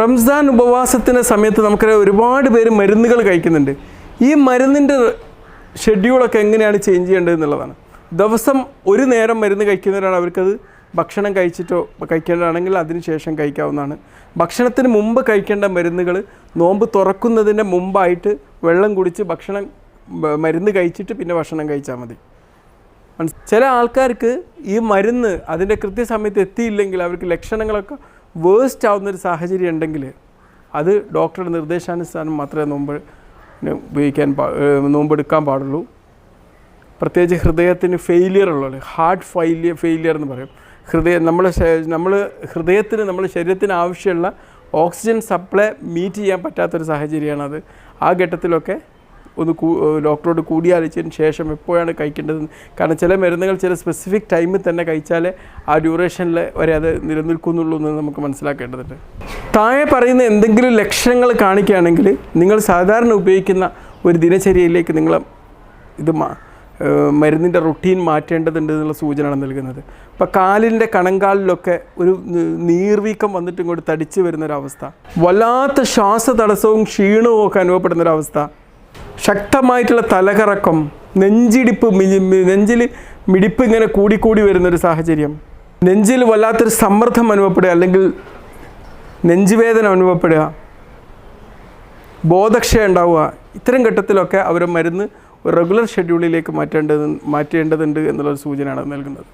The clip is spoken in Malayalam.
റംസാൻ ഉപവാസത്തിന്റെ സമയത്ത് നമുക്കറിയാം ഒരുപാട് പേര് മരുന്നുകൾ കഴിക്കുന്നുണ്ട്. ഈ മരുന്നിന്റെ ഷെഡ്യൂളൊക്കെ എങ്ങനെയാണ് ചേഞ്ച് ചെയ്യേണ്ടത് എന്നുള്ളതാണ്. ദിവസം ഒരു നേരം മരുന്ന് കഴിക്കുന്നവരാണ് അവർക്കത് ഭക്ഷണം കഴിച്ചിട്ടോ കഴിക്കേണ്ടതാണെങ്കിൽ അതിന് ശേഷം കഴിക്കാവുന്നതാണ്. ഭക്ഷണത്തിന് മുമ്പ് കഴിക്കേണ്ട മരുന്നുകൾ നോമ്പ് തുറക്കുന്നതിന് മുമ്പായിട്ട് വെള്ളം കുടിച്ച് ഭക്ഷണം മരുന്ന് കഴിച്ചിട്ട് പിന്നെ ഭക്ഷണം കഴിച്ചാൽ മതി. ചില ആൾക്കാർക്ക് ഈ മരുന്ന് അതിന്റെ കൃത്യസമയത്ത് എത്തിയില്ലെങ്കിൽ അവർക്ക് ലക്ഷണങ്ങളൊക്കെ വേസ്റ്റ് ആവുന്ന ഒരു സാഹചര്യം ഉണ്ടെങ്കിൽ അത് ഡോക്ടറുടെ നിർദ്ദേശാനുസരണം മാത്രമേ നോമ്പ് ഉപയോഗിക്കാൻ പാ നോമ്പെടുക്കാൻ പാടുള്ളൂ. പ്രത്യേകിച്ച് ഹൃദയത്തിന് ഫെയിലിയർ ഉള്ളത് ഹാർട്ട് ഫെയിലിയർ ഫെയിലിയർ എന്ന് പറയും. ഹൃദയം നമ്മളെ നമ്മൾ ഹൃദയത്തിന് നമ്മുടെ ശരീരത്തിന് ആവശ്യമുള്ള ഓക്സിജൻ സപ്ലൈ മീറ്റ് ചെയ്യാൻ പറ്റാത്തൊരു സാഹചര്യമാണത്. ആ ഘട്ടത്തിലൊക്കെ ഒന്ന് ഡോക്ടറോട് കൂടിയാലോചിച്ചതിന് ശേഷം എപ്പോഴാണ് കഴിക്കേണ്ടത്? കാരണം ചില മരുന്നുകൾ ചില സ്പെസിഫിക് ടൈമിൽ തന്നെ കഴിച്ചാലേ ആ ഡ്യൂറേഷനിൽ വരെ അത് നിലനിൽക്കുന്നുള്ളൂ എന്ന് നമുക്ക് മനസ്സിലാക്കേണ്ടതുണ്ട്. താഴെ പറയുന്ന എന്തെങ്കിലും ലക്ഷണങ്ങൾ കാണിക്കുകയാണെങ്കിൽ നിങ്ങൾ സാധാരണ ഉപയോഗിക്കുന്ന ഒരു ദിനചര്യയിലേക്ക് നിങ്ങൾ ഇത് മരുന്നിന്റെ റുട്ടീൻ മാറ്റേണ്ടതുണ്ട് എന്നുള്ള സൂചനയാണ് നൽകുന്നത്. ഇപ്പോൾ കാലിന്റെ കണങ്കാലിലൊക്കെ ഒരു നീർവീക്കം വന്നിട്ട് ഇങ്ങോട്ട് തടിച്ചു വരുന്നൊരവസ്ഥ. വല്ലാത്ത ശ്വാസ തടസ്സവും ക്ഷീണവും ഒക്കെ അനുഭവപ്പെടുന്നൊരവസ്ഥ. ശക്തമായിട്ടുള്ള തലകറക്കം നെഞ്ചിടിപ്പ് നെഞ്ചിൽ മിടിപ്പ് ഇങ്ങനെ കൂടിക്കൂടി വരുന്നൊരു സാഹചര്യം. നെഞ്ചിൽ വല്ലാത്തൊരു സമ്മർദ്ദം അനുഭവപ്പെടുക അല്ലെങ്കിൽ നെഞ്ചുവേദന അനുഭവപ്പെടുക. ബോധക്ഷയം ഉണ്ടാവുക. ഇത്തരം ഘട്ടത്തിലൊക്കെ അവർ മരുന്ന് ഒരു റെഗുലർ ഷെഡ്യൂളിലേക്ക് മാറ്റേണ്ടത് മാറ്റേണ്ടതുണ്ട് എന്നുള്ളൊരു സൂചനയാണ് നൽകുന്നത്.